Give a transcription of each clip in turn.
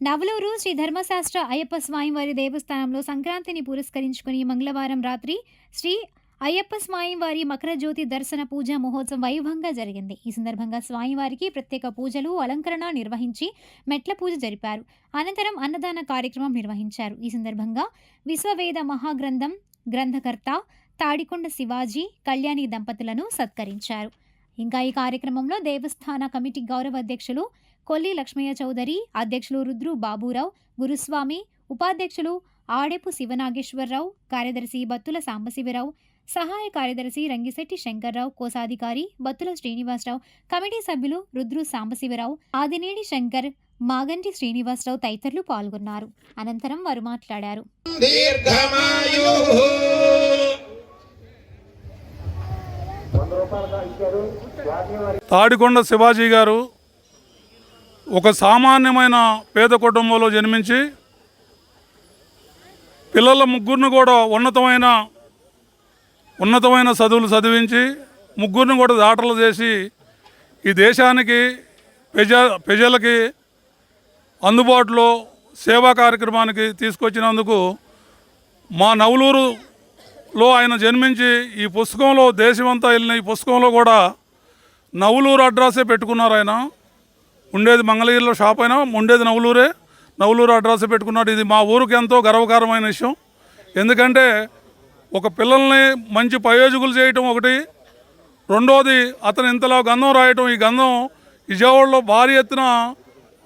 నవలూరు శ్రీ ధర్మశాస్త్ర అయ్యప్ప స్వామివారి దేవస్థానంలో సంక్రాంతిని పురస్కరించుకుని మంగళవారం రాత్రి శ్రీ అయ్యప్ప స్వామివారి మకర జ్యోతి దర్శన పూజ మహోత్సవం వైభవంగా జరిగింది. ఈ సందర్భంగా స్వామివారికి ప్రత్యేక పూజలు అలంకరణ నిర్వహించి మెట్ల పూజ జరిపారు. అనంతరం అన్నదాన కార్యక్రమం నిర్వహించారు. ఈ సందర్భంగా విశ్వవేద మహాగ్రంథం గ్రంథకర్త తాడికొండ శివాజీ కళ్యాణి దంపతులను సత్కరించారు. ఇంకా ఈ కార్యక్రమంలో దేవస్థాన కమిటీ గౌరవ అధ్యక్షులు కొల్లి లక్ష్మయ్య చౌదరి అధ్యక్షులు రుద్రు బాబురావు గురుస్వామి ఉపాధ్యక్షులు ఆడెపు శివనాగేశ్వరరావు కార్యదర్శి బత్తుల సాంబశివరావు సహాయ కార్యదర్శి రంగిశెట్టి శంకర్రావు కోశాధికారి బత్తుల శ్రీనివాసరావు కమిటీ సభ్యులు రుద్రు సాంబశివరావు ఆదినేడి శంకర్ మాగంటి శ్రీనివాసరావు తదితరులు పాల్గొన్నారు. అనంతరం వారు మాట్లాడారు. తాడికొండ శివాజీ గారు ఒక సామాన్యమైన పేద కుటుంబంలో జన్మించి పిల్లల ముగ్గురిని కూడా ఉన్నతమైన ఉన్నతమైన చదువులు చదివించి ముగ్గురిని కూడా దాటలు చేసి ఈ దేశానికి ప్రజ ప్రజలకి అందుబాటులో సేవా కార్యక్రమానికి తీసుకొచ్చినందుకు మా నవలూరులో ఆయన జన్మించి ఈ పుస్తకంలో దేశమంతా వెళ్ళిన ఈ పుస్తకంలో కూడా నవలూరు అడ్రస్సే పెట్టుకున్నారు ఆయన. ఉండేది మంగళగిరిలో షాప్ అయినా ఉండేది నవలూరే నవలూరు అడ్రస్ పెట్టుకున్నాడు. ఇది మా ఊరికి ఎంతో గర్వకారమైన విషయం. ఎందుకంటే ఒక పిల్లల్ని మంచి ప్రయోజకులు చేయటం ఒకటి. రెండోది అతను ఇంతలో గంధం రాయటం. ఈ గంధం విజయవాడలో భారీ ఎత్తున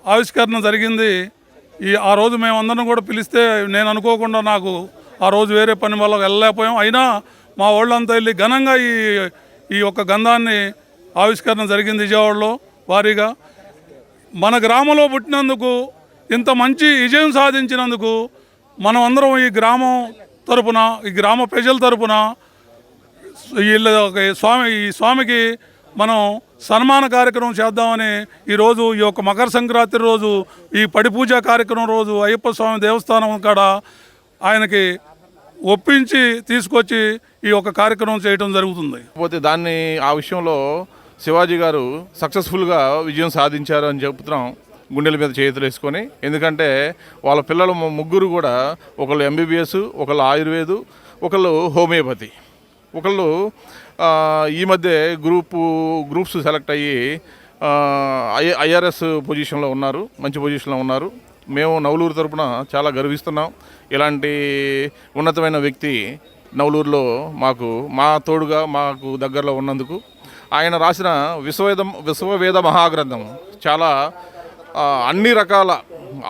ఆవిష్కరణ జరిగింది. ఈ ఆ రోజు మేమందరం కూడా పిలిస్తే నేను అనుకోకుండా నాకు ఆ రోజు వేరే పని వల్ల వెళ్ళలేకపోయాం. అయినా మా వాళ్ళంతా వెళ్ళి ఘనంగా ఈ ఈ యొక్క గంధాన్ని ఆవిష్కరణ జరిగింది విజయవాడలో భారీగా. మన గ్రామంలో పుట్టినందుకు ఇంత మంచి విజయం సాధించినందుకు మనం అందరం ఈ గ్రామం తరపున ఈ గ్రామ ప్రజల తరపున వీళ్ళ స్వామి ఈ స్వామికి మనం సన్మాన కార్యక్రమం చేద్దామని ఈరోజు ఈ యొక్క మకర సంక్రాంతి రోజు ఈ పడి పూజ కార్యక్రమం రోజు అయ్యప్ప స్వామి దేవస్థానం కాడ ఆయనకి ఒప్పించి తీసుకొచ్చి ఈ యొక్క కార్యక్రమం చేయడం జరుగుతుంది. పోతే దాన్ని ఆ విషయంలో శివాజీ గారు సక్సెస్ఫుల్గా విజయం సాధించారు అని చెప్తున్నాం గుండెల మీద చేతులు వేసుకొని. ఎందుకంటే వాళ్ళ పిల్లలు ముగ్గురు కూడా ఒకళ్ళు ఎంబీబీఎస్ ఒకళ్ళు ఆయుర్వేదు ఒకళ్ళు హోమియోపతి. ఒకళ్ళు ఈ మధ్య గ్రూపు గ్రూప్స్ సెలెక్ట్ అయ్యి ఐ ఐఆర్ఎస్ పొజిషన్లో ఉన్నారు మంచి పొజిషన్లో ఉన్నారు. మేము నవలూరు తరపున చాలా గర్విస్తున్నాం. ఇలాంటి ఉన్నతమైన వ్యక్తి నవలూరులో మాకు మా తోడుగా మాకు దగ్గరలో ఉన్నందుకు ఆయన రాసిన విశ్వవేద విశ్వవేద మహాగ్రంథం చాలా అన్ని రకాల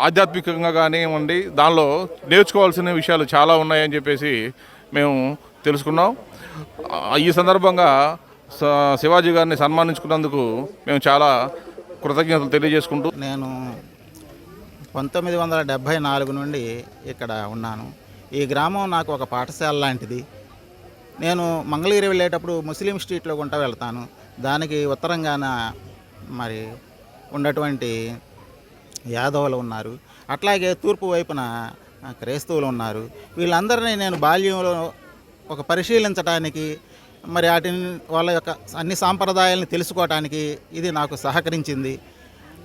ఆధ్యాత్మికంగా కానివ్వండి దానిలో నేర్చుకోవాల్సిన విషయాలు చాలా ఉన్నాయని చెప్పేసి మేము తెలుసుకున్నాం. ఈ సందర్భంగా శివాజీ గారిని సన్మానించుకున్నందుకు మేము చాలా కృతజ్ఞతలు తెలియజేసుకుంటూ నేను పంతొమ్మిది వందల డెబ్భై నాలుగు నుండి ఇక్కడ ఉన్నాను. ఈ గ్రామం నాకు ఒక పాఠశాల లాంటిది. నేను మంగళగిరి వెళ్ళేటప్పుడు ముస్లిం స్ట్రీట్లో గుంట వెళ్తాను. దానికి ఉత్తరంగాన మరి ఉన్నటువంటి యాదవులు ఉన్నారు. అట్లాగే తూర్పు వైపున క్రైస్తవులు ఉన్నారు. వీళ్ళందరినీ నేను బాల్యంలో ఒక పరిశీలించడానికి మరి వాటిని వాళ్ళ యొక్క అన్ని సాంప్రదాయాలను తెలుసుకోవటానికి ఇది నాకు సహకరించింది.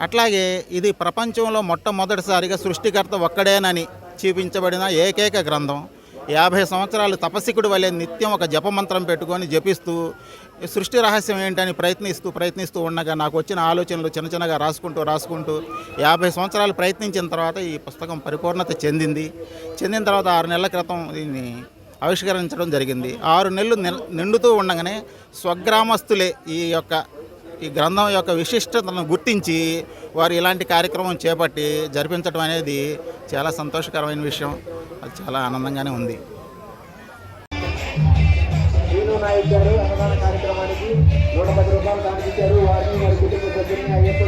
అట్లాగే ఇది ప్రపంచంలో మొట్టమొదటిసారిగా సృష్టికర్త ఒక్కడేనని చూపించబడిన ఏకైక గ్రంథం. యాభై సంవత్సరాలు తపస్సికుడు వలె నిత్యం ఒక జపమంత్రం పెట్టుకొని జపిస్తూ సృష్టి రహస్యం ఏంటని ప్రయత్నిస్తూ ప్రయత్నిస్తూ ఉండగా నాకు వచ్చిన ఆలోచనలు చిన్న చిన్నగా రాసుకుంటూ రాసుకుంటూ యాభై సంవత్సరాలు ప్రయత్నించిన తర్వాత ఈ పుస్తకం పరిపూర్ణత చెందింది. చెందిన తర్వాత ఆరు నెలల క్రితం దీన్ని ఆవిష్కరించడం జరిగింది. ఆరు నెలలు నిండుతూ ఉండగానే స్వగ్రామస్తులే ఈ యొక్క ఈ గ్రంథం యొక్క విశిష్టతను గుర్తించి వారు ఇలాంటి కార్యక్రమం చేపట్టి జరిపించడం అనేది చాలా సంతోషకరమైన విషయం. అది చాలా ఆనందంగానే ఉంది. కార్యక్రమానికి నూట పది రూపాయలు వారిని కుటుంబ అయ్యప్ప